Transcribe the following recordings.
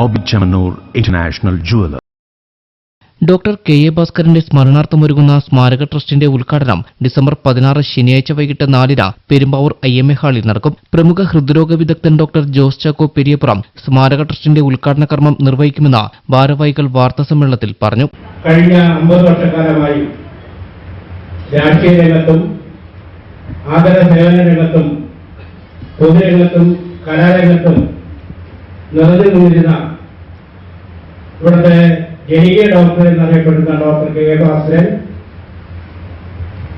Chamanur international jeweller. Doctor K A ഭാസ്കരന്റെ സ്മരണാർത്ഥമൊരുങ്ങുന്ന സ്മാരക ട്രസ്റ്റിന്റെ ഉദ്ഘാടനം ഡിസംബർ പതിനാറ് ശനിയാഴ്ച വൈകിട്ട് നാലിന് പെരുമ്പാവൂർ ഐ എം എ ഹാളിൽ നടക്കും. പ്രമുഖ ഹൃദ്രോഗ വിദഗ്ധൻ ഡോക്ടർ ജോസ് ചാക്കോ പെരിയപ്പുറം സ്മാരക ട്രസ്റ്റിന്റെ ഉദ്ഘാടന കർമ്മം നിർവഹിക്കുമെന്ന് ഭാരവാഹികൾ വാർത്താസമ്മേളനത്തിൽ പറഞ്ഞു. കഴിഞ്ഞ അമ്പത് വർഷക്കാലമായി രാഷ്ട്രീയ രംഗത്തും ആദര സേവന രംഗത്തും പൊതുരംഗത്തും കലാരംഗത്തും നിറഞ്ഞു നിന്നിരുന്ന ഇവിടുത്തെ ജനകീയ ഡോക്ടർ എന്നറിയപ്പെടുന്ന doctor K A Bhaskaran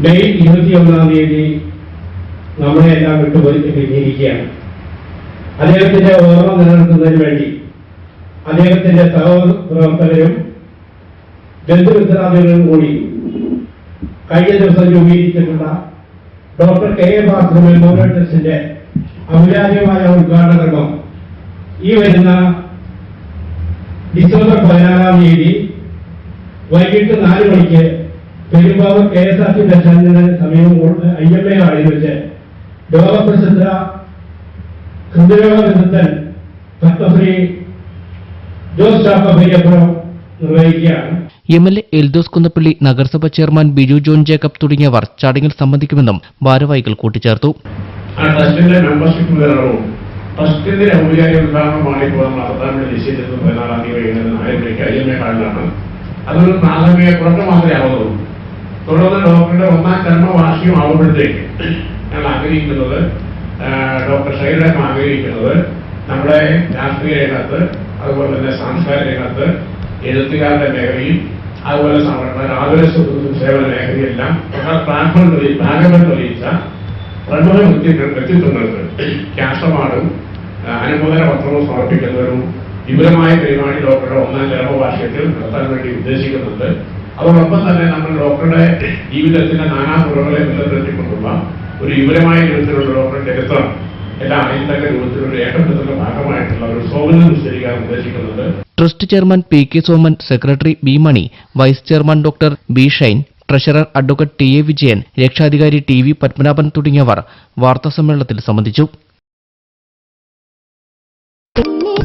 May ഇരുപത്തിയൊന്നാം തീയതി നമ്മളെ എല്ലാം വിട്ടുപോയി കഴിഞ്ഞിരിക്കുകയാണ് അദ്ദേഹത്തിന്റെ ഓർമ്മ നിലനിർത്തുന്നതിന് വേണ്ടി അദ്ദേഹത്തിന്റെ സഹപ്രവർത്തകരും ബന്ധുമിത്രാദികളും കൂടി കഴിഞ്ഞ ദിവസം രൂപീകരിച്ചിട്ടുള്ള doctor K A Bhaskar memorial ട്രസ്റ്റിന്റെ ഔപചാരികമായ ഉദ്ഘാടന ഈ വരുന്ന ഡിസംബർ പതിനാറാം തീയതി വൈകിട്ട് നാല് മണിക്ക് Perumbavoor K S R T ബസ്റ്റാൻഡിന് സ്റ്റാൻഡിന് സമീപം ഐ എം എ ആളിൽ വെച്ച് ലോകപ്രസിദ്ധ ഹൃദയരോഗ വിദഗ്ധൻ ഭക്തശ്രീ ജോസ് ചാപ്പ Periyappuram നിർവഹിക്കുകയാണ്. M L A Eldhose Kunnappilly നഗരസഭ ചെയർമാൻ ബിജു ജോൺ ജേക്കബ് തുടങ്ങിയവർ ചടങ്ങിൽ സംബന്ധിക്കുമെന്നും ഭാരവാഹികൾ കൂട്ടിച്ചേർത്തു. ട്രസ്റ്റിന്റെ ഔപചാരിക ഉദ്ഘാടനമാണ് ഇപ്പോൾ നടത്താൻ വേണ്ടി നിശ്ചയിച്ചത് പതിനാറാം തീയതി വൈകുന്നേരം നാല് മണിക്ക് എം അതൊരു പ്രാഥമിക കുറച്ച് മാത്രമേ ആവുന്നുള്ളൂ. തുടർന്ന് ഡോക്ടറുടെ ഒന്നാം ചരമവാർഷികം ആവുമ്പോഴത്തേക്ക് ഞങ്ങൾ ആഗ്രഹിക്കുന്നത് ഡോക്ടർ ഷൈലം ആഗ്രഹിക്കുന്നത് നമ്മുടെ രാഷ്ട്രീയ രംഗത്ത് അതുപോലെ തന്നെ സാംസ്കാരിക രംഗത്ത് എഴുത്തുകാരുടെ മേഖലയിൽ അതുപോലെ സംഘടന ആതുര സേവന മേഖലയെല്ലാം ഭാഗങ്ങൾ തെളിയിച്ച പ്രമുഖ വ്യക്തിത്വ- വ്യക്തിത്വങ്ങൾക്ക് ക്യാഷമാണ് അനുമോദന പത്രവും സമർപ്പിക്കുന്ന ഒരു വിപുലമായ പരിപാടി ഡോക്ടറുടെ ഒന്നാം ചരമവാർഷികത്തിൽ നടത്താൻ വേണ്ടി ഉദ്ദേശിക്കുന്നുണ്ട്. അതോടൊപ്പം തന്നെ നമ്മൾ ഡോക്ടറുടെ ജീവിതത്തിന്റെ നാനാ തുറകളെ ബന്ധപ്പെടുത്തിക്കൊണ്ടുള്ള ഒരു വിപുലമായ രൂപത്തിലുള്ള ഡോക്ടറുടെ ചരിത്രം എല്ലാ അയൽത്തക്ക രൂപത്തിലുള്ള ഏകത്വത്തിന്റെ ഭാഗമായിട്ടുള്ള ഒരു സോമനം നിശ്ചയിക്കാൻ ഉദ്ദേശിക്കുന്നുണ്ട്. Trust chairman P K Soman secretary B Mani vice chairman doctor B Shine treasurer advocate T A Vijayan രക്ഷാധികാരി ടി വി പത്മനാഭൻ തുടങ്ങിയവർ വാർത്താസമ്മേളനത്തിൽ സംബന്ധിച്ചു.